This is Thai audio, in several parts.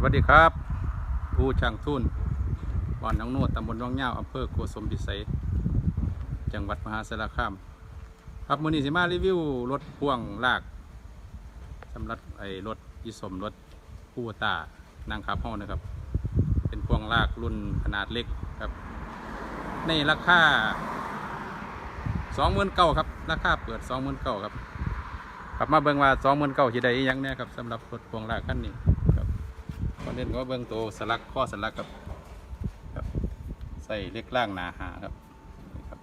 สวัสดีครับผู้ช่างทุ่นบ้านหน้องโนดตำบลวังเงาอำเภอโกสมพิสัย จังหวัดมหาสารคาม ครับมือนี้สิมารีวิวรถพ่วงลากสำหรับไอ้รถอีสมรถผู้ตานางขับห้องนะครับ เป็นพ่วงลากรุ่นขนาดเล็กครับ ในราคาสองหมื่นเก้าครับ ราคาเปิดสองหมื่นเก้าครับครับมาเบิ่งว่าสองหมื่นเก้าที่ใดยังเนี่ยครับสำหรับรถพ่วงลากคันนี้ คอนเล่นก็เบิ่งตัวสลักข้อสลักครับครับใส่เล็กล่างหนาหาครับนี่ครับ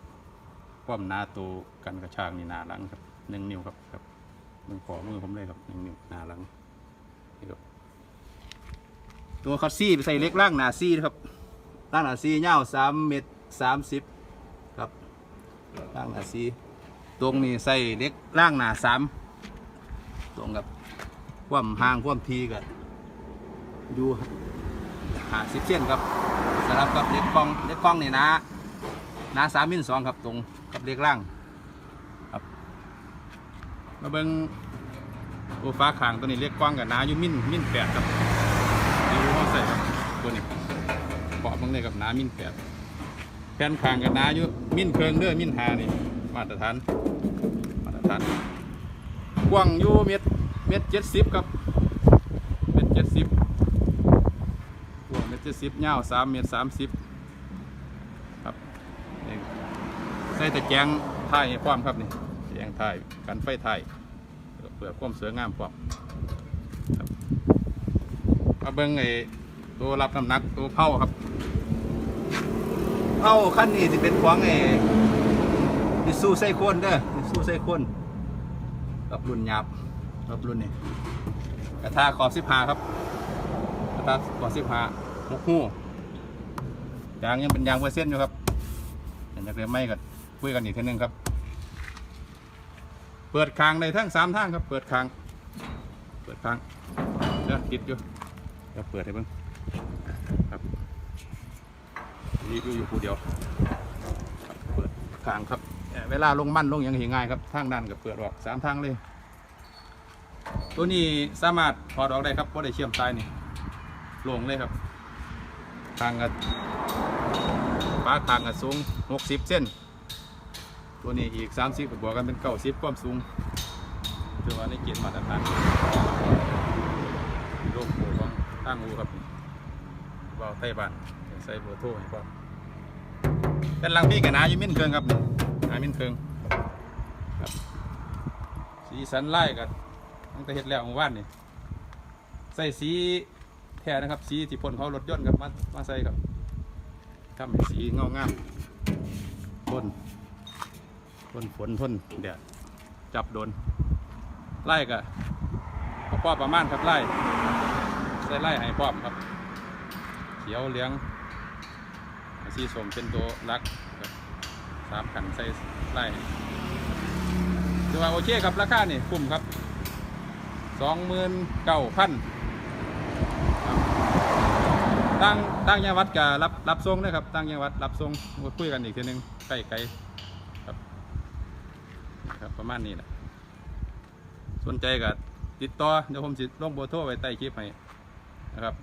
ความหนาตัวกันกระชากนี่หนาหลังครับหนึ่งนิ้วครับครับมือขอมือผมเลยครับหนึ่งนิ้วหนาหลังนี่ครับตัวคัสซี่ใส่เล็กล่างหนาซี่นะครับล่างหนาซี่ยาวสามเมตรสามสิบครับล่างหนาซี่ตรงนี้ใส่เล็กล่างหนาสามตรงกับความห่างความทีกัน อยู่หาสิบเส้นครับสำหรับกับเล็กกล้องเล็กกล้องนี่นะนาสามมิลสองครับตรงกับเล็กล่างครับมาเบิ้งตัวฟ้าขางตัวนี้เล็กกล้องกับหนาอยู่มิลมิลแปดครับดีรู้ว่าใส่ครับตัวนี้เปาะเบังเลยกับหนามิลแปดแผ่นขางกับหนาอยู่มิลเคิงเด้อมิลหานี่มาตรฐานมาตรฐานกว้างอยู่เมตรเมตรเจ็ดสิบครับเมตรเจ็ดสิบ กว้าง เจ็ดสิบยาสามเมตรสามสิบครับใส่ตะแกรงถ่ายให้ความครับนี่ตะแกรงถ่ายกันไฟถ่ายเพื่อความสวยงามความครับมาเบิ้งไอ้ตัวรับน้ำหนักตัวเผาครับเผาขั้นนี้จะเป็นของไอ้ดิสูไซโคนเด้อดิสูไซโคนกับรุ่นหยาบกับรุ่นนี้กระทาขอบสิบหาครับกระทะก่อสิบหา หกหูยางยังเป็นยางเปอร์เซ็นต์อยู่ครับอยากเรียนไม่ก็คุยกันอีกทีนึงครับ เปิดคางในทั้งสามทางครับ เปิดคาง เปิดคางเดี๋ยวติดอยู่เดี๋ยวเปิดให้เบิ่งครับรีวิวอยู่ผู้เดียวเปิดคางครับ เวลาลงมั่นลงอย่างง่ายครับทางด้านกับเปิดออกสามทางเลย ตัวนี้สามารถถอดออกได้ครับเพราะได้เชื่อมสายนี่ลงเลยครับ ทางกับฟ้าทางกับสูง 60 เส้น ตัวนี้อีก 30บวกกันเป็น 90 ความสูงถือว่าในเกณฑ์มาตรฐานโลกโของตั้งอูครับเบาไต้บ้านใส่เบอร์โทรให้พ่อมเป็นลังพี่กับนาอยู่มิ้นเคืองครับนามิ้นเคืองครับสีสันไล่กับตั้งแต่เห็ดแล้วเมื่านนี่ใส่สี แท้นะครับ สีที่พ่นเขารถยนต์ครับมามาใส่ครับทำให้สีเงางามพ่นพ่นฝนพ่นแดดจับโดน ไล่กะพ่อประมาณครับไล่ใส่ไล่ให้พร้อมครับ เขียวเหลืองสีส้มเป็นตัวรักครับสามขันใส่ไล่ถือว่าโอเคครับราคานี่คุ้มครับสองหมื่นเก้าพัน ตั้งตั้งยังวัดกับรับรับทรงนะครับตั้งยังวัดรับทรงมาคุยกันอีกทีนึงใกล้ไกลครับครับประมาณนี้แหละสนใจกับติดต่อเดี๋ยวผมจะลงเบโทรไว้ใต้คลิปให้นะครับ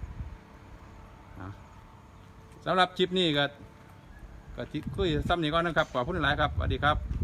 สำหรับคลิปนี้ก็ก็คุยซ้ำนี้ก่อนนะครับขอบคุณหลายครับสวัสดีครับ